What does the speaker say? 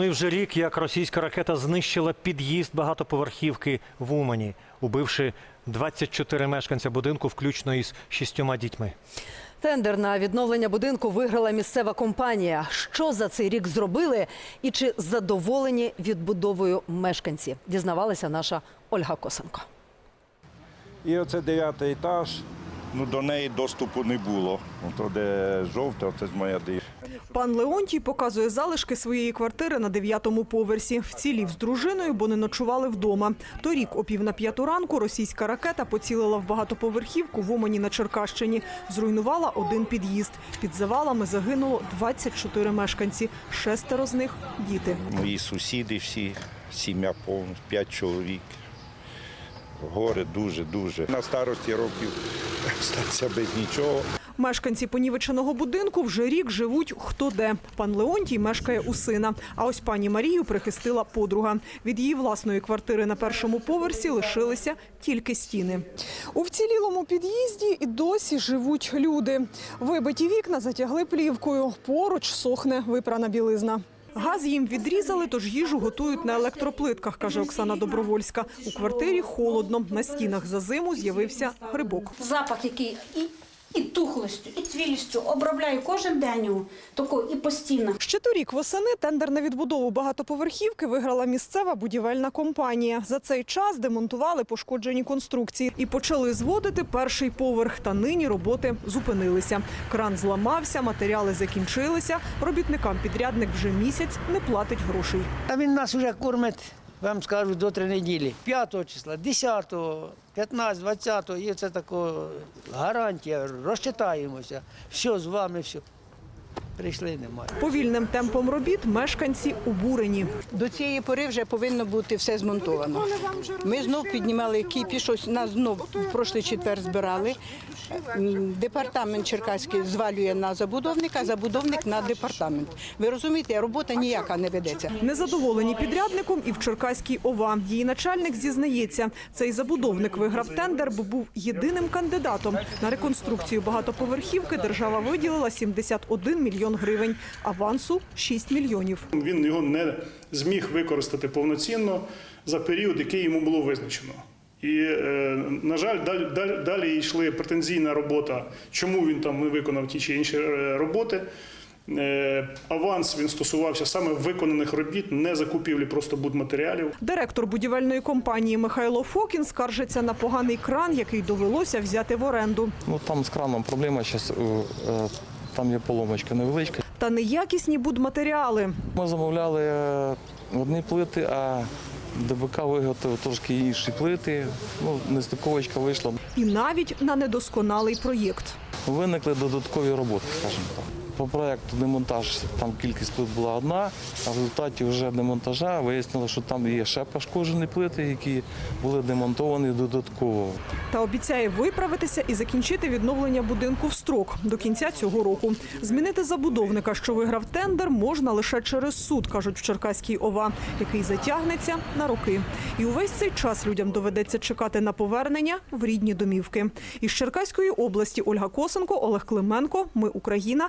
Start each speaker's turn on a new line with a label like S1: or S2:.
S1: Ну і вже рік, як російська ракета знищила під'їзд багатоповерхівки в Умані, убивши 24 мешканця будинку, включно із шістьома дітьми.
S2: Тендер на відновлення будинку виграла місцева компанія. Що за цей рік зробили і чи задоволені відбудовою мешканці? Дізнавалася наша Ольга Косенко.
S3: І оце дев'ятий етаж.
S4: Ну, до неї доступу не було. Ото де жовте, це ж моя дивіться.
S5: Пан Леонтій показує залишки своєї квартири на дев'ятому поверсі. Вцілів з дружиною, бо не ночували вдома. Торік о пів на п'яту ранку російська ракета поцілила в багатоповерхівку в Умані на Черкащині. Зруйнувала один під'їзд. Під завалами загинуло 24 мешканці. Шестеро з них – діти.
S4: Мої сусіди всі, сім'я повна, п'ять чоловік. Горе дуже-дуже. На старості років стався без нічого.
S5: Мешканці понівеченого будинку вже рік живуть хто де. Пан Леонтій мешкає у сина. А ось пані Марію прихистила подруга. Від її власної квартири на першому поверсі лишилися тільки стіни. У вцілілому під'їзді і досі живуть люди. Вибиті вікна затягли плівкою. Поруч сохне випрана білизна. Газ їм відрізали, тож їжу готують на електроплитках, каже Оксана Добровольська. У квартирі холодно. На стінах за зиму з'явився грибок.
S6: запах, який і, і тухлостю, і цвілістю обробляю кожен день його, тако і постійно.
S5: Ще торік восени тендер на відбудову багатоповерхівки виграла місцева будівельна компанія. За цей час демонтували пошкоджені конструкції і почали зводити перший поверх. Та нині роботи зупинилися. Кран зламався, матеріали закінчилися. Робітникам підрядник вже місяць не платить грошей.
S7: А він нас вже кормить, вам скажу, до три неділі. 5 числа, 10, 15, 20, і це така гарантія, розчитаємося. Все з вами, все. Прийшли, немає.
S5: Повільним темпом робіт мешканці обурені.
S8: До цієї пори вже повинно бути все змонтовано. Ми знов піднімали кіпіш, ось нас знов в прошлий четвер збирали. Департамент Черкаський звалює на забудовника, забудовник на департамент. Ви розумієте, робота ніяка не ведеться.
S5: Незадоволені підрядником і в Черкаській ОВА. Її начальник зізнається, цей забудовник виграв тендер, бо був єдиним кандидатом. На реконструкцію багатоповерхівки держава виділила 71 мільйон гривень, авансу 6 мільйонів.
S9: Він його не зміг використати повноцінно за період, який йому було визначено. І, е, на жаль, далі, далі, далі йшли претензійна робота, чому він там не виконав ті чи інші е, роботи. Е, Аванс він стосувався саме виконаних робіт, не закупівлі просто будматеріалів.
S5: Директор будівельної компанії Михайло Фокін скаржиться на поганий кран, який довелося взяти в оренду.
S10: Ну там з краном проблема зараз. Там є поломочка невеличка.
S5: Та неякісні будматеріали.
S10: Ми замовляли е, одні плити, а ДБК виготовив трошки інші плити. Ну, нестиковочка вийшла.
S5: І навіть на недосконалий проєкт.
S10: Виникли додаткові роботи, скажімо так. По проєкту демонтаж там кількість плит була одна, а в результаті вже демонтажа вияснило, що там є ще пошкоджені плити, які були демонтовані додатково.
S5: Та обіцяє виправитися і закінчити відновлення будинку в строк до кінця цього року. Змінити забудовника, що виграв тендер, можна лише через суд, кажуть в Черкаській ОВА, який затягнеться на роки. І увесь цей час людям доведеться чекати на повернення в рідні домівки. Із Черкаської області Ольга Косенко, Олег Клименко. Ми Україна.